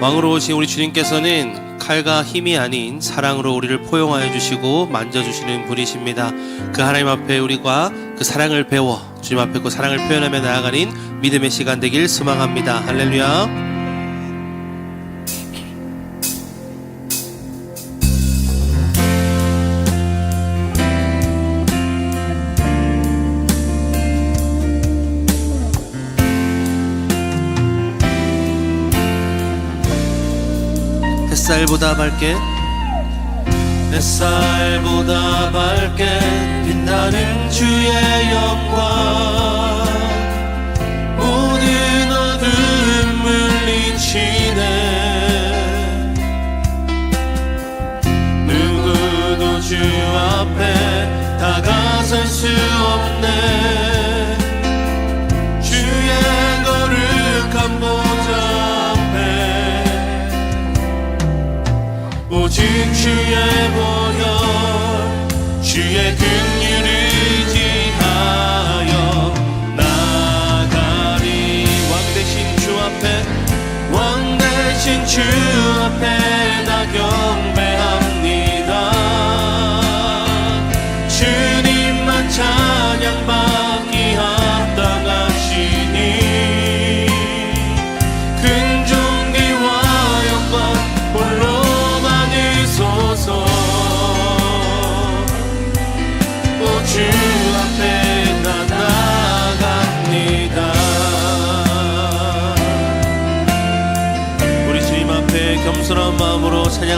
왕으로 오신 우리 주님께서는 칼과 힘이 아닌 사랑으로 우리를 포용하여 주시고 만져 주시는 분이십니다. 그 하나님 앞에 우리가 그 사랑을 배워 주님 앞에 그 사랑을 표현하며 나아가는 믿음의 시간 되길 소망합니다. 할렐루야. 햇살보다 밝게 햇살보다 밝게 빛나는 주의 영광. 모든 어둠 물리치네. 누구도 주 앞에 다가설 수 없네 오직 주의 보혈 주의 긍휼을 지하여 나가리 왕 대신 주 앞에 왕 대신 주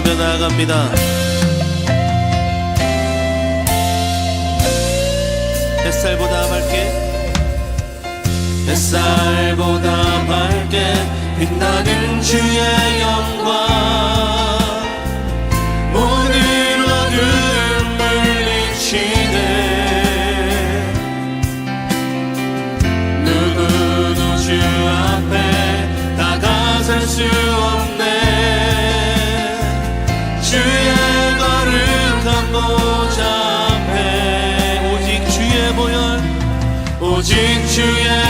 찬양하며 나아갑니다. 햇살보다 밝게 햇살보다 밝게 빛나는 주의 영광 오직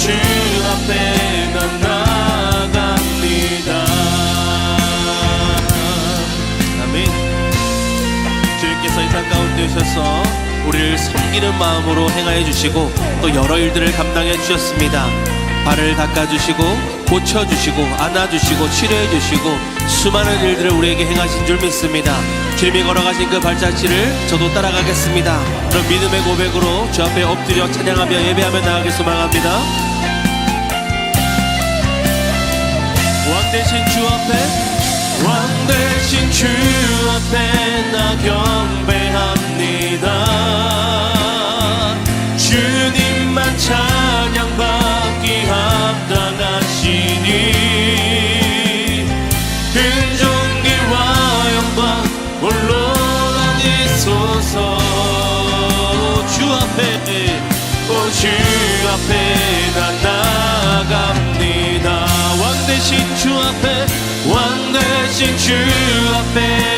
주 앞에 주님께서 이 땅 가운데 오셔서 우리를 섬기는 마음으로 행하여 주시고 또 여러 일들을 감당해 주셨습니다. 발을 닦아 주시고 고쳐 주시고 안아 주시고 치료해 주시고 수많은 일들을 우리에게 행하신 줄 믿습니다. 주님이 걸어가신 그 발자취를 저도 따라가겠습니다. 그럼 믿음의 고백으로 주 앞에 엎드려 찬양하며 예배하며 나가길 소망합니다. 왕 대신 주 앞에 왕 대신 주 앞에 나 경배합니다 주님만 찬양받기 큰 존귀와 영광 받으소서 주 앞에 오주 앞에 나 나갑니다. 왕 대신 주 앞에 왕 대신 주 앞에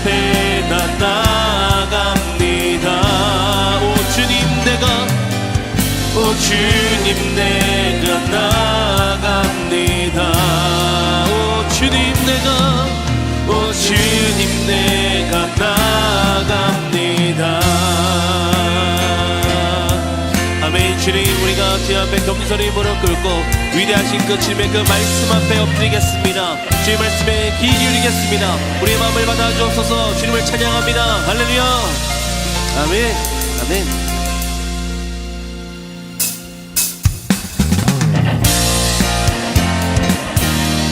앞에 나 나갑니다. 오 주님 내가 오 주님 내 제 앞에 겸손히 무릎 꿇고 위대하신 그 주님의 그 말씀 앞에 엎드리겠습니다. 주의 말씀에 귀 기울이겠습니다. 우리의 마음을 받아 주옵소서. 주님을 찬양합니다. 할렐루야. 아멘. 아멘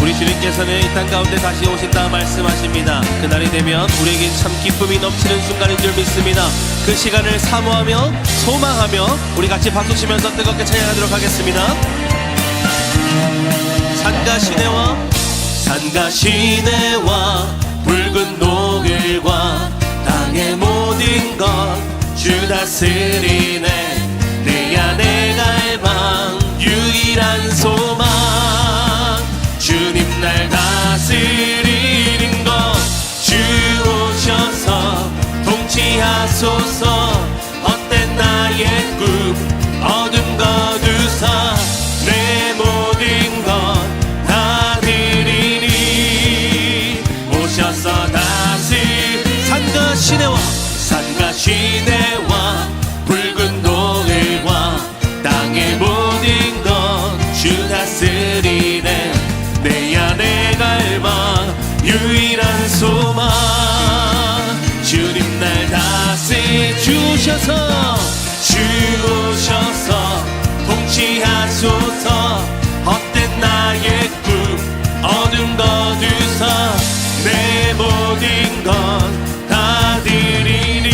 우리 주님께서는 이 땅 가운데 다시 오신다 말씀하십니다. 그날이 되면 우리에게 참 기쁨이 넘치는 순간인 줄 믿습니다. 그 시간을 사모하며 소망하며 우리 같이 박수 치면서 뜨겁게 찬양하도록 하겠습니다. 산과 시내와 산과 시내와 붉은 노을과 땅의 모든 것 주 다스리네 내 안에 갈망 유일한 소망 통치 주셔서. 주 오셔서. 통치하소서. 헛된 나의 꿈 어둠 거두사 내 모든 것다 드리니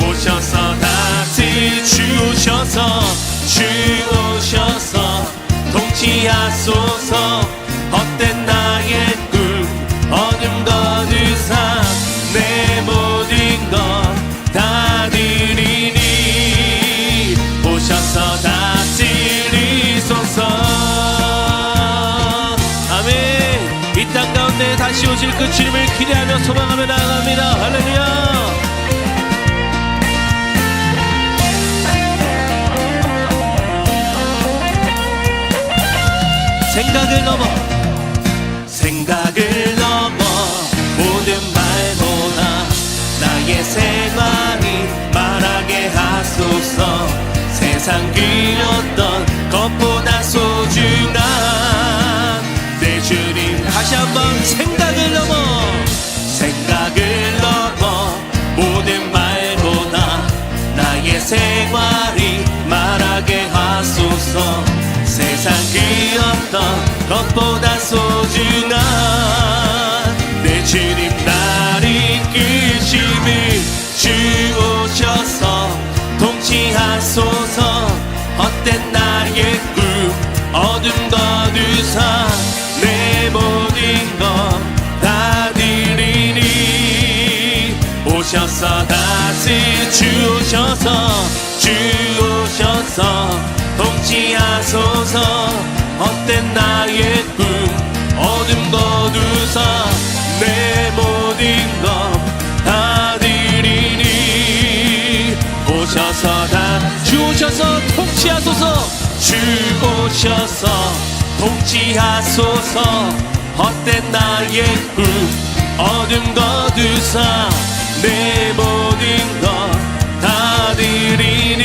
오셔서 다시 주셔서. 주 오셔서 통치하소서 그 주님을 기대하며 소망하며 나아갑니다. 할렐루야. 생각을 넘어. 생각을 넘어. 모든 말보다 나의 생활이 말하게 하소서 하게 하소서. 세상 그 어떤 것보다 소중한 내 주님 날 이끄심을 주오셔서 통치하소서. 헛된 나의 꿈 어둠 거두사 내 모든 것 오셔서 다시 주오셔서 주오셔서 통치하소서. 헛된 나의 꿈 어둠 거두사 내 모든 것다 드리니. 오셔서 다 주오셔서 통치하소서 주오셔서 통치하소서. 헛된 나의 꿈 어둠 거두사 내 모든 것다 드리니.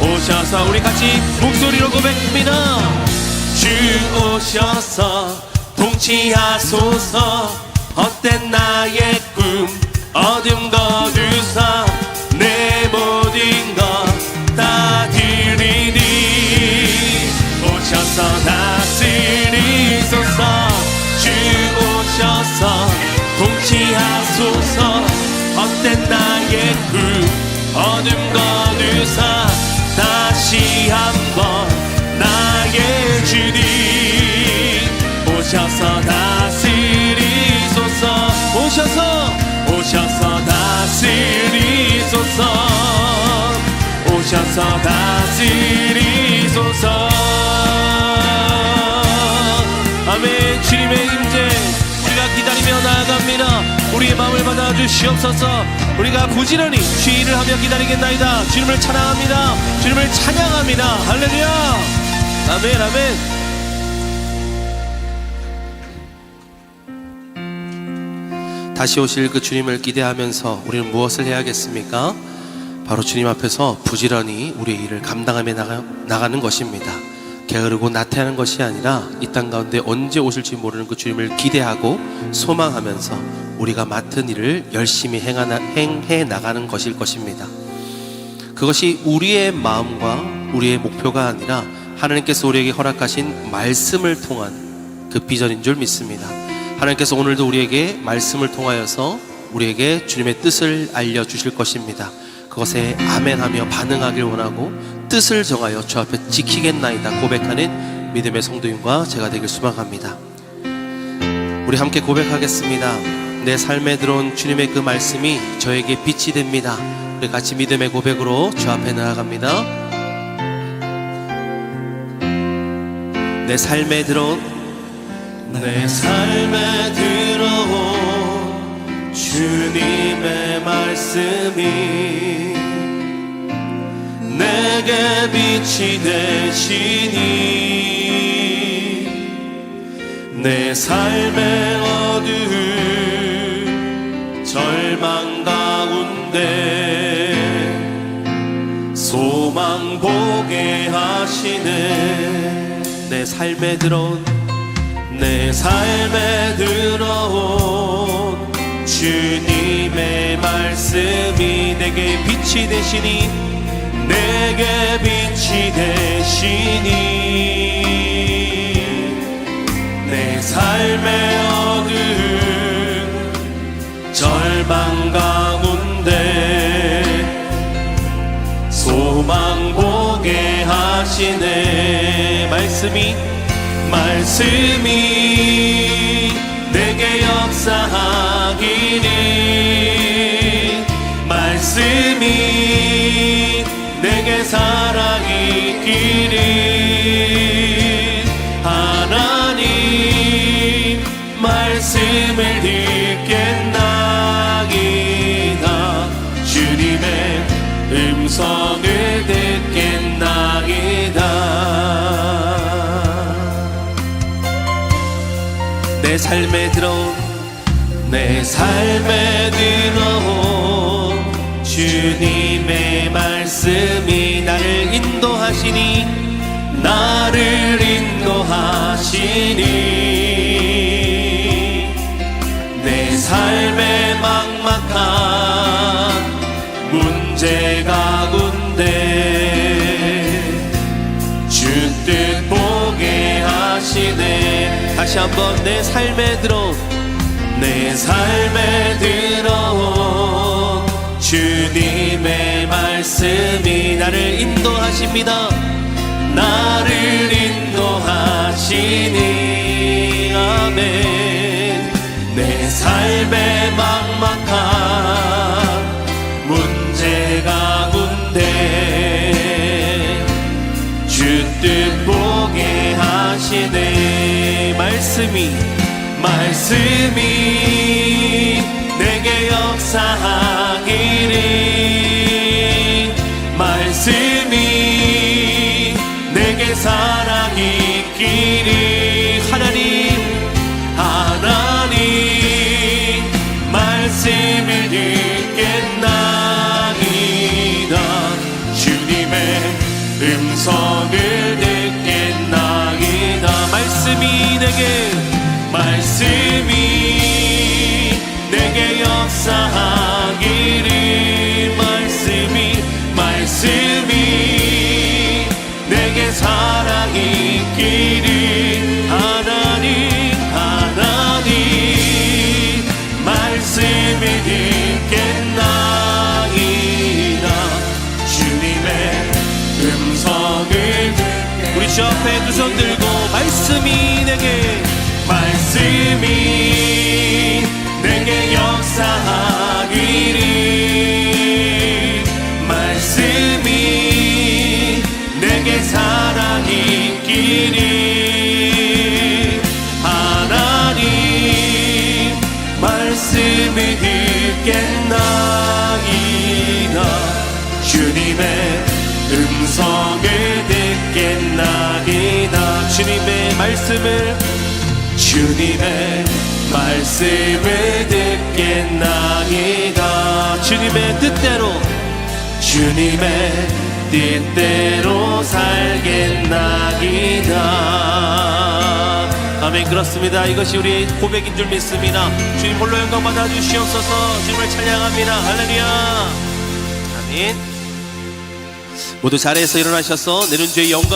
오셔서 우리 같이 목소리로 고백합니다 주 오셔서 통치하소서. 헛된 나의 꿈 어둠 거 헛된 나의 꿈 어둠 거두사 다시 한번 나의 주님 오셔서 다스리소서. 오셔서. 오셔서 다스리소서. 오셔서 다스리소서. 아멘. 주님의 임재 기다리며 나아갑니다. 우리의 마음을 받아 주시옵소서. 우리가 부지런히 주의를 하며 기다리겠나이다. 주님을 찬양합니다. 주님을 찬양합니다. 할렐루야. 아멘 아멘. 다시 오실 그 주님을 기대하면서 우리는 무엇을 해야겠습니까? 바로 주님 앞에서 부지런히 우리의 일을 감당하며 나가, 나가는 것입니다. 게으르고 나태하는 것이 아니라 이 땅 가운데 언제 오실지 모르는 그 주님을 기대하고 소망하면서 우리가 맡은 일을 열심히 행하나, 행해 나가는 것일 것입니다. 그것이 우리의 마음과 우리의 목표가 아니라 하나님께서 우리에게 허락하신 말씀을 통한 그 비전인 줄 믿습니다. 하나님께서 오늘도 우리에게 말씀을 통하여서 우리에게 주님의 뜻을 알려주실 것입니다. 그것에 아멘하며 반응하길 원하고 뜻을 정하여 주 앞에 지키겠나이다 고백하는 믿음의 성도님과 제가 되길 소망합니다. 우리 함께 고백하겠습니다. 내 삶에 들어온 주님의 그 말씀이 저에게 빛이 됩니다. 우리 같이 믿음의 고백으로 주 앞에 나아갑니다. 내 삶에 들어온 내 삶에 들어온 주님의 말씀이 내게 빛이 되시니 내 삶의 어두운 절망 가운데 소망 보게 하시네. 내 삶에 들어온 내 삶에 들어온 주님의 말씀이 내게 빛이 되시니 내게 빛이 되시니 내 삶의 어두운 절망 가운데 소망 보게 하시네. 말씀이 말씀이 내게 역사하기를 내 삶에 들어온 내 삶에 들어온 주님의 말씀이 나를 인도하시니 나를 인도하시니. 내 삶의 막막한 문제 가 다시 한번 내 삶에 들어온 내 삶에 들어온 주님의 말씀이 나를 인도하십니다. 나를 인도하시니. 아멘. 내 삶의 막막한 문제 가운데 주뜻 보게 하시네 말씀이 말씀이 내게 역사하 말씀이 내게 말씀이 내게 역사하기를 말씀이 말씀이 내게 사랑이 있기를 하나님 하나님 말씀을 듣겠나이다. 주님의 음성을 듣게 우리 주 앞에 두손 들 음성을 듣겠나이다. 주님의 말씀을 주님의 말씀을 듣겠나이다. 주님의 뜻대로 주님의 뜻대로 살겠나이다. 아멘. 그렇습니다. 이것이 우리의 고백인 줄 믿습니다. 주님 홀로 영광 받아 주시옵소서. 주님을 찬양합니다. 할렐루야. 아멘 모두 자리에서 일어나셔서 내는 주의 영광